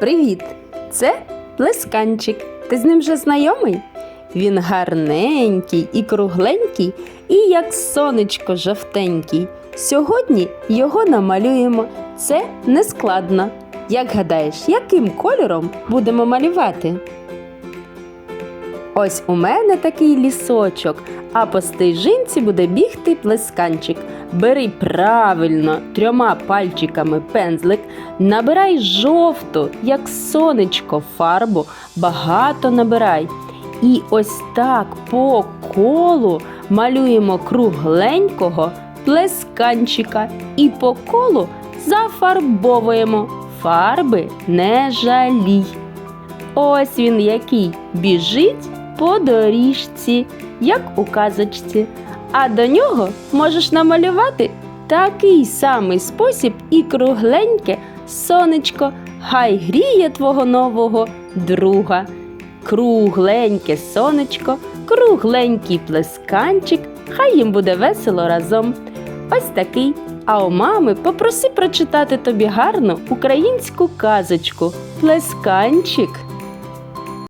Привіт! Це Лесканчик. Ти з ним вже знайомий? Він гарненький і кругленький, і як сонечко жовтенький. Сьогодні його намалюємо. Це не складно. Як гадаєш, яким кольором будемо малювати? Ось у мене такий лісочок, а по стежинці буде бігти плесканчик. Бери правильно трьома пальчиками пензлик, набирай жовту, як сонечко, фарбу, багато набирай. І ось так по колу малюємо кругленького плесканчика і по колу зафарбовуємо. Фарби не жалій. Ось він який біжить по доріжці, як у казочці. А до нього можеш намалювати такий самий спосіб і кругленьке сонечко, хай гріє твого нового друга. Кругленьке сонечко, кругленький плесканчик, хай їм буде весело разом. Ось такий. А у мами попроси прочитати тобі гарну українську казочку Плесканчик.